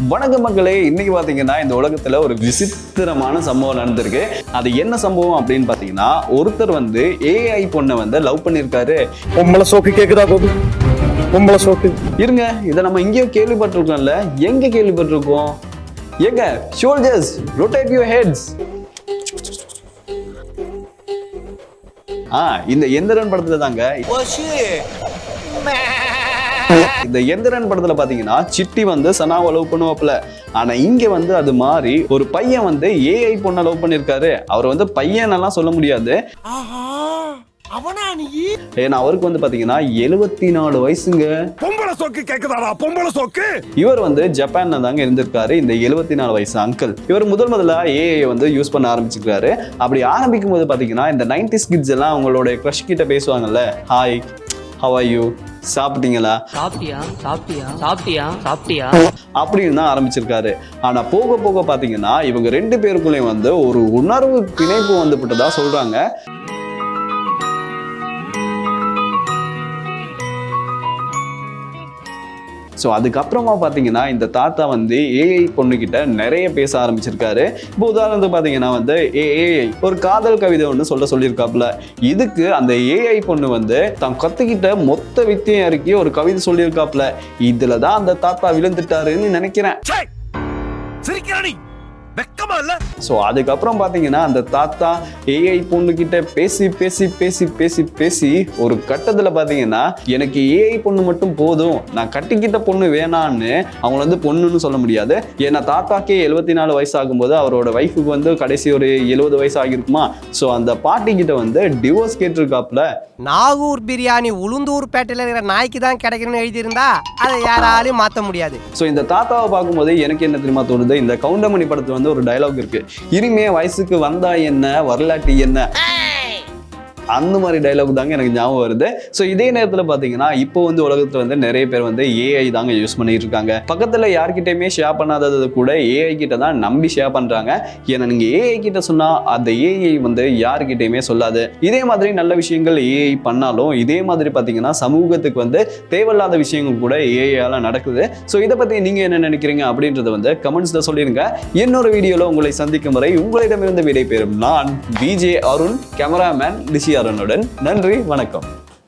வணக்க மக்களே. இன்னைக்கு பாத்தீங்கன்னா இந்த உலகத்துல ஒரு விசித்திரமான சம்பவம் நடந்திருக்கு. அது என்ன சம்பவம் அப்படின்னு பாத்தீங்கன்னா ஒருத்தர் வந்து ஏஐ பொண்ணை வந்து லவ் பண்ணிருக்காரு பொம்பளை சோக்கு கேக்குதா கோபி? பொம்பளை சோக்கு. இருங்க இதை நம்ம எங்கேயோ கேள்விப்பட்டிருக்கோம்ல. எங்க கேள்விப்பட்டிருக்கோம்? எங்க? ஷோல்ஜர்ஸ் ரொட்டேட் யூர் ஹெட்ஸ் ஆ இந்த எந்திரன் படத்துல தாங்க இந்த எந்திரன் படத்துல பாத்தீங்கன்னா சிட்டி வந்து சனாவை லவ் பண்ணுவாப்ல ஆனா இங்க வந்து அது மாறி ஒரு பையன் வந்து ஏஐ பொண்ணை லவ் பண்ணிருக்காரு. அவர் வந்து பையனெல்லாம் சொல்ல முடியாது. ஏன்னா அவருக்கு வந்து பாத்தீங்கன்னா எழுவத்தி நாலு வயசுங்க. பொம்பளை சோக்கு கேக்குதாடா பொம்பளை சோக்கு? இவர் வந்து ஜப்பான்ல தாங்க இருந்திருக்காரு இந்த எழுபத்தி நாலு வயசு அங்கிள் இவர் முதல் முதல்ல ஏஐ வந்து யூஸ் பண்ண ஆரம்பிச்சிருக்காரு. அப்படி ஆரம்பிக்கும் போது பாத்தீங்கன்னா இந்த நைன்டிஸ் கிட்ஸ் எல்லாம் அவங்களோட க்ரஷ் கிட்ட பேசுவாங்கல்ல ஹாய் ஹவ் ஆர் யூ சாப்பிட்டீங்களா? சாப்பிட்டியா? சாப்பிட்டியா? சாப்பிட்டியா? சாப்பிட்டியா? அப்படின்னு தான் ஆரம்பிச்சிருக்காரு. ஆனா போக போக பாத்தீங்கன்னா இவங்க ரெண்டு பேருக்குள்ளேயும் வந்து ஒரு உணர்வு பிணைப்பு வந்துவிட்டதா சொல்றாங்க. ஸோ அதுக்கப்புறமா பார்த்தீங்கன்னா இந்த தாத்தா வந்து ஏஐ பொண்ணுக்கிட்ட நிறைய பேச ஆரம்பிச்சிருக்காரு. இப்போ உதாரணத்துக்கு பார்த்தீங்கன்னா வந்து ஏஐ ஒரு காதல் கவிதை ஒன்று சொல்ல சொல்லியிருக்காப்புல. இதுக்கு அந்த ஏஐ பொண்ணு வந்து தான் கத்துக்கிட்ட மொத்த வித்தியம் இறக்கி ஒரு கவிதை சொல்லியிருக்காப்புல. இதில் தான் அந்த தாத்தா விழுந்துட்டாருன்னு நினைக்கிறேன். சிரிக்கிறானி வெக்கமா இல்ல? ஸோ அதுக்கப்புறம் பார்த்தீங்கன்னா அந்த தாத்தா ஏஐ பொண்ணுகிட்ட பேசி பேசி பேசி பேசி பேசி ஒரு கட்டத்தில் பார்த்தீங்கன்னா எனக்கு ஏஐ பொண்ணு மட்டும் போதும். நான் கட்டிக்கிட்ட பொண்ணு வேணான்னு அவங்க வந்து பொண்ணுன்னு சொல்ல முடியாது. ஏன்னா தாத்தாக்கே எழுபத்தி நாலு வயசு ஆகும்போது அவரோட ஒய்ஃபுக்கு வந்து கடைசி ஒரு எழுபது வயசு ஆகிருக்குமா ஸோ அந்த பாட்டி கிட்ட வந்து டிவோர்ஸ் கேட்டிருக்காப்புல. நாகூர் பிரியாணி உளுந்தூர் பேட்டையில் இருக்கிற நாய்க்கு தான் கிடைக்கணும்னு எழுதியிருந்தா அதை யாராலையும் மாற்ற முடியாது. ஸோ இந்த தாத்தாவை பார்க்கும்போது எனக்கு என்ன தெரியுமா தோணுது? இந்த கவுண்டமணி படத்துல வந்து ஒரு டயலாக் இருக்கு. இனிமே வயசுக்கு வந்தா என்ன? வரலாட்டி என்ன? அந்த மாதிரி டைலாக் தாங்க எனக்கு ஞாபகம் வருது. ஸோ இதே நேரத்தில் பார்த்தீங்கன்னா இப்போ வந்து உலகத்தில் வந்து நிறைய பேர் வந்து ஏஐ தாங்க யூஸ் பண்ணிட்டு இருக்காங்க. பக்கத்தில் யார்கிட்டயுமே ஷேர் பண்ணாதது கூட ஏஐ கிட்ட தான் நம்பி ஷேர் பண்ணுறாங்க ஏன்னா நீங்கள் ஏஐ கிட்ட சொன்னால் அந்த ஏஐ வந்து யார்கிட்டயுமே சொல்லாது. இதே மாதிரி நல்ல விஷயங்கள் ஏஐ பண்ணாலும் இதே மாதிரி பார்த்தீங்கன்னா சமூகத்துக்கு வந்து தேவையில்லாத விஷயங்கள் கூட ஏஐயால் நடக்குது. ஸோ இதை பற்றி நீங்கள் என்ன நினைக்கிறீங்க அப்படின்றத வந்து கமெண்ட்ஸில் சொல்லிடுங்க இன்னொரு வீடியோவில் உங்களை சந்திக்கும் வரை உங்களிடமிருந்து விடைபெறும் நான் விஜே அருண் கேமராமேன் ரிஷி அருணுடன் நன்றி வணக்கம்.